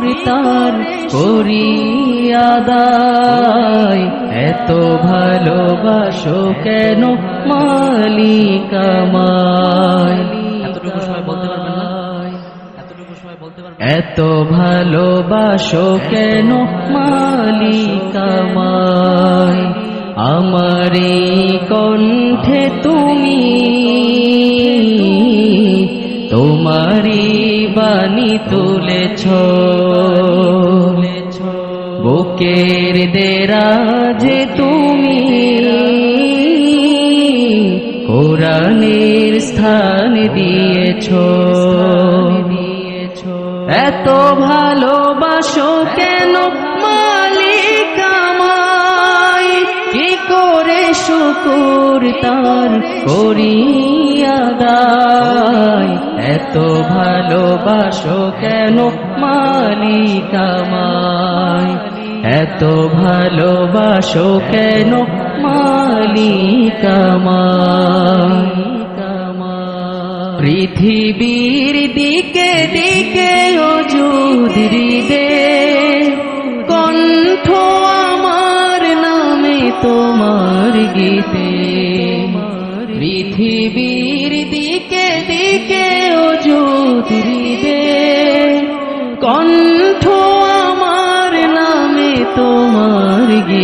তার করি আদায়। এত ভালোবাসো কেন মালিক আমায় এতটুকু সময় বলতে পারবেন না? এতটুকু সময় বলতে পারবেন এত ভালোবাসো কেন মালিকামায় আমার কণ্ঠে তুমি তোমারি বাণী তুলেছ। বুকের দেরাজে তুমি কোরআনের স্থান দিয়েছ। এত ভালোবাসো কেন মালিক আমায়? কি করে শুকুর তার করিয়া দায়? এত ভালোবাসো কেন মালিক আমায়? এত ভালোবাসো কেন? মালিক আমায় পৃথিবীর দিকে দিকে অযুদ্রিদে কণ্ঠ আমার নামে তোমার গীতে। পৃথিবীর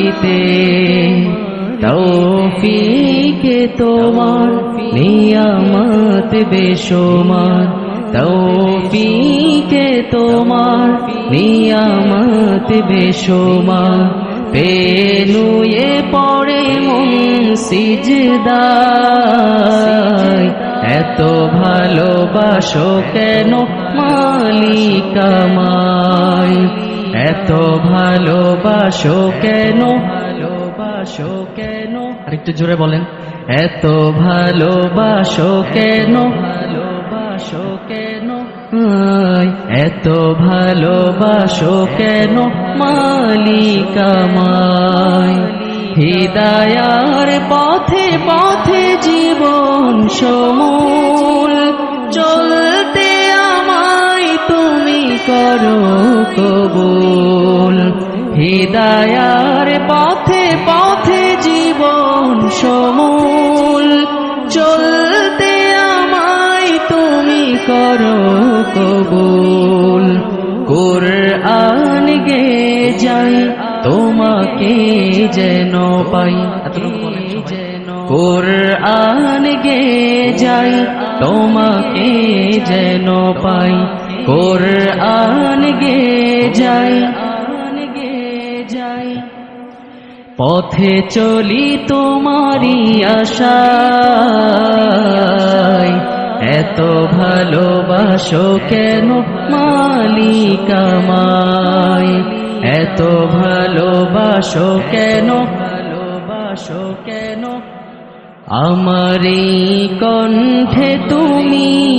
গীতে তৌফিকে তোমার, নিয়ামত বেশোমান তৌফিকে তোমার, নিয়ামত বেশোমান পেনুয়ে পড়ে মন সিজদায়। এত ভালোবাসো কেন মালিক আমায়? এত ভালোবাসো কেন? ভালোবাসো কেন? আরেকটু জোরে বলেন। এত ভালোবাসো কেন? ভালোবাসো কেন? এত ভালোবাসো কেন? মালিক আমায়। হৃদয়ার পথে পথে জীবন সমূল করো কবুল। হৃদয়ার পথে পথে জীবন সমূল। চলতে আমায় তুমি করো কবুল। কোরআন গে যাই, তোমাকে যেন পাই। কোরআন গে যাই, তোমাকে যেন পাই। কোরআন গে যাই। গে যাই পথে চলি তোমারি আশায়। এত ভালোবাসো কেন মালিক আমায়? এত ভালোবাসো কেন ভালোবাসো কেন? আমারি কণ্ঠে তুমি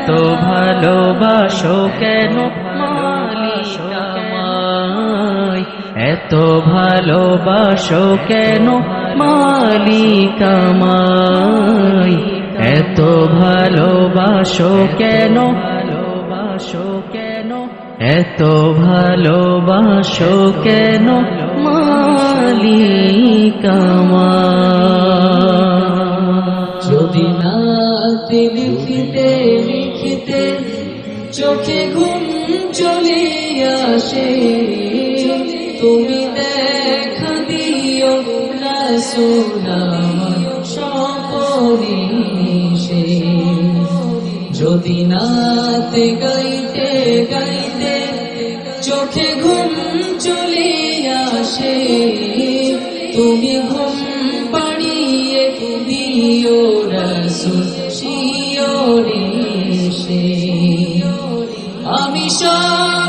এত ভালোবাসো কেন? এত ভালোবাসো কেন? মালিক এত ভালোবাসো কেন? ভালোবাসো কেন? এত ভালোবাসো কেন? মালিক আমি শব্দ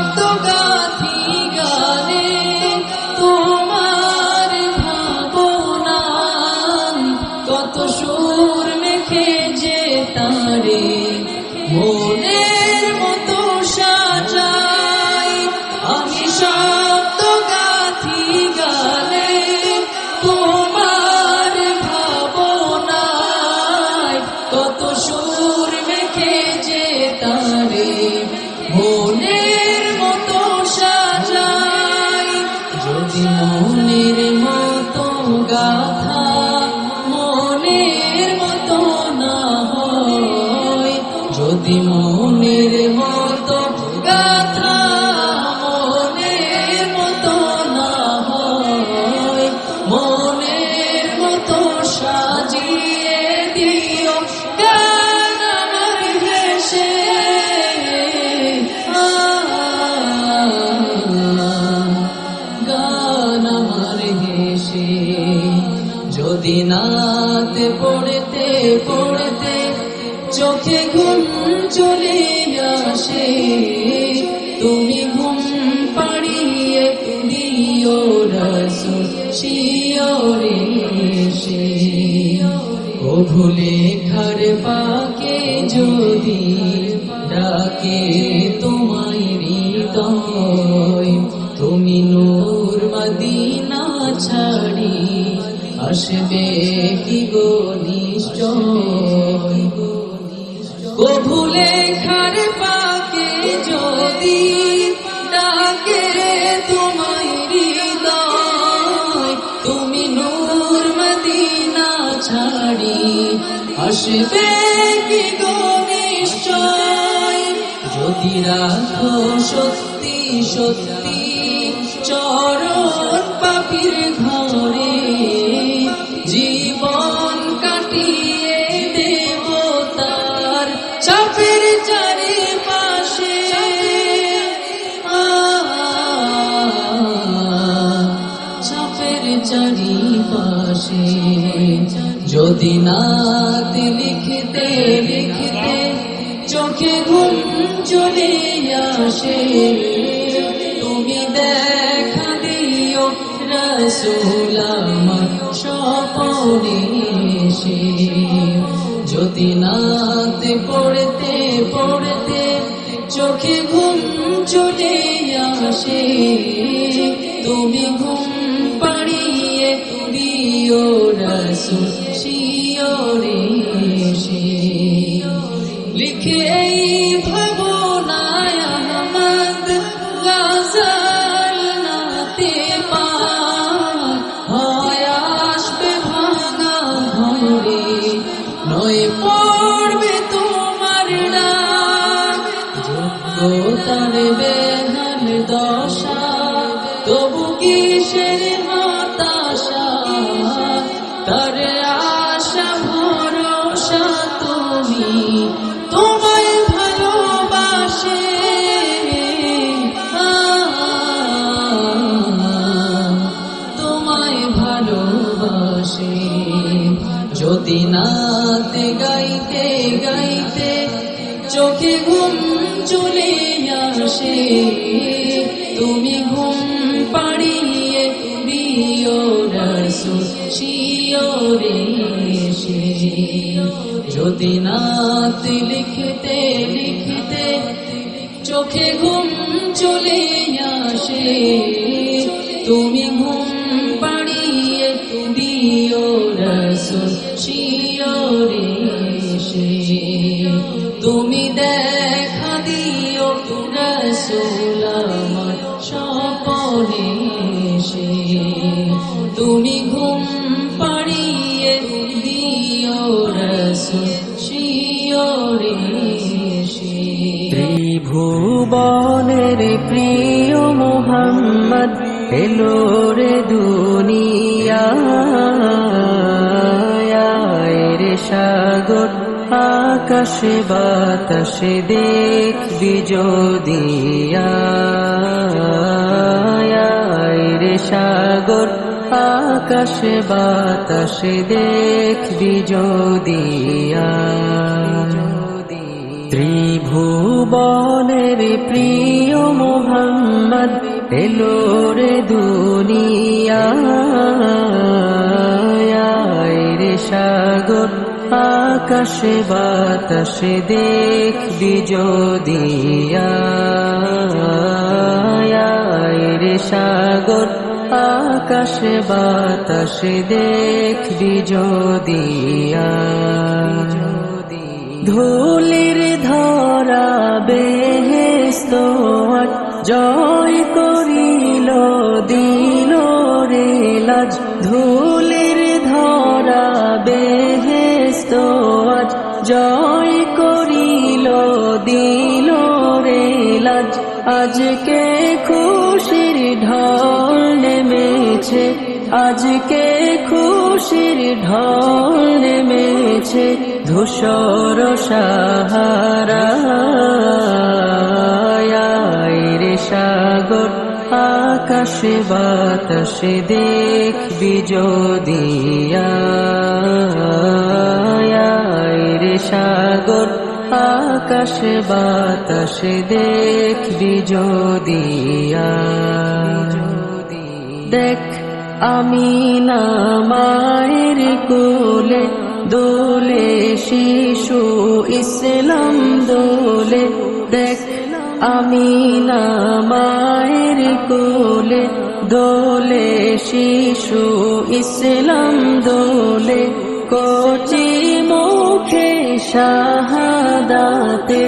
নাতে পড়তে পড়তে চোখে ঘুম চলে আসে। তুমি ঘুম পাড়িয়ে দিও রসুল শিওরে সে ও ভুলে ঘর পাকে যদি ডাকে তোমায় হৃদয়, তুমি নূর মদিনা ছাড়ি আসবে কি গো কভুলে খার পাকে যদি ডাকে তোমায় হৃদয়, তুমি নূর মদিনা ছাড়ি। আসবে কি গো নিশ্চয়? যদি রাখো সত্যি সত্যি, চরণ পাপির ঘরে যদি নাতে লিখতে লিখতে চোখে ঘুম চলে আসে। তুমি দেখা দিও রসুল আমার স্বপনে সে যদি নাতে পড়তে পড়তে চোখে ঘুম তার বেহাল দশা। আসে, তুমি ঘুম পাড়িয়ে দিও রসুল শিওরে সে যদি নাত লিখতে লিখতে চোখে ঘুম চলে আসে, তুমি তুমি ঘুম পাড়িয়ে দিও রসুল শিওরে ত্রিভুবনের প্রিয় মোহাম্মদ, এলো রে দুনিয়া। রে সাগর, আকাশে বাতাসে দেখবি যদিয়া রে সাগর আকাশে বাতাসে দেখবি যদিয়া ত্রিভুবনের প্রিয় মোহাম্মদ এলো রে দুনিয়া। রে সাগর, আকাশে বাতাসে দেখবি যদিয়া সাগর আকাশে বাতাসে দেখবি যদিয়া ধুলির ধরা বেহেস্ত জয় করিল দিল রে লাজ। ধুলির ধরা বেহেস্ত জয় করিল দিল রে লাজ। আজকে খুশির আজকে খুশির ঢল নেমেছে ধূসর সাহারা। রে সাগর, আকাশে বাতাসে দেখবি যদিয়া রে সাগর, আকাশে বাতাসে দেখবি যদিয়া দেখ আমি মায়ের কোলে দোলে শিশু ইসলাম দোলে দেখ আমি মায়ের কোলে দোলে শিশু ইসলাম দোলে কোচি মুখে শাহাদাতে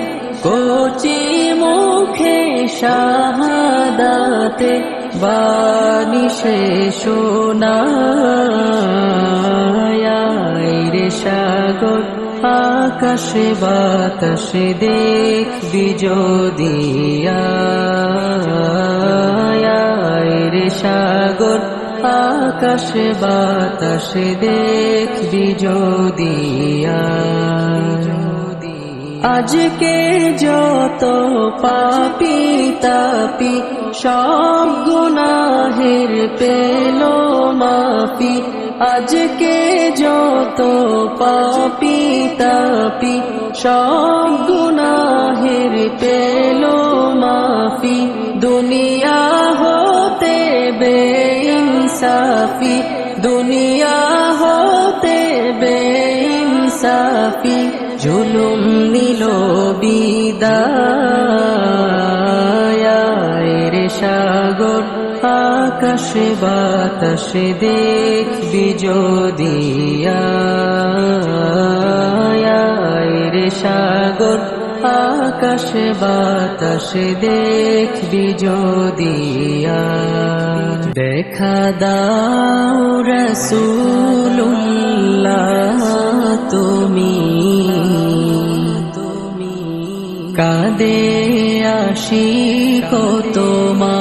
কোচি মুখে শাহাদাতে বাণী সে রে সাগর, আকাশে বাতাসে দেখবি যদিয়া রে সাগর, আকাশে বাতাসে দেখবি যদিয়া আজকে যত পাপি তাপি সব গুনাহের পেল মাফি। আজকে যত পাপি তাপি, সব গুনাহের পেল মাফি। দুনিয়া হতে বেইনসাফি, দুনিয়া হতে বেইনসাফি। জুলুম নিল বিদায়। রে সাগর, আকাশে বাতাসে দেখবি যদিয়া রে সাগর, আকাশে বাতাসে দেখবি যদিয়া দেখা দাও রসুল্লাহ তুমি কাদে আসি তোমা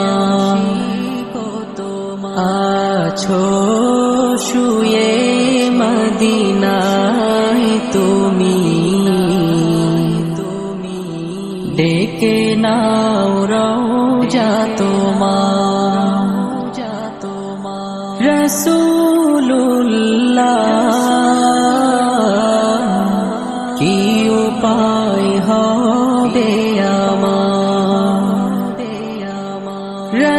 আছো শুয়ে মদিনায় তুমি। তুমি ডেকে নাও রোজা তোমা রসুল্লাহ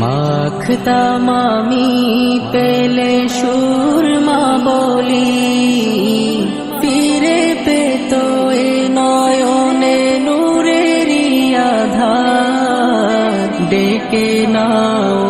মাখতাম আমি পেলে সুরমা বলি। বলি ফিরে পেত এ নয়নে রিয়া ধার ডেকে নাও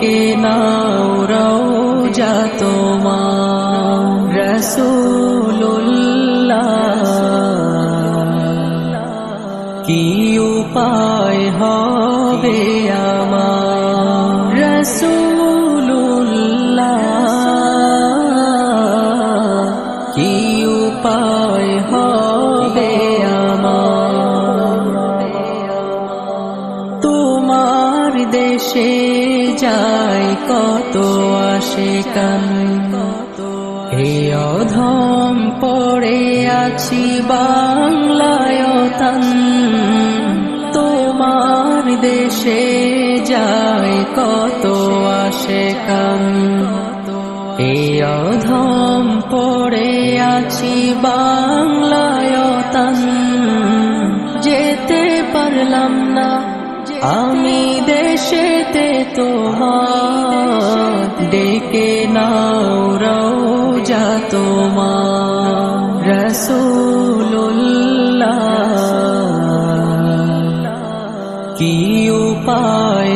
ডেকে নাও রওজা কত আসে কান এ অধম পড়ে আছি বাংলায় তোমার দেশে যায় কত আসে আমি দেশেতে তোমার ডেকে নাও রোজা তোমার রসুল্লাহ কি উপায়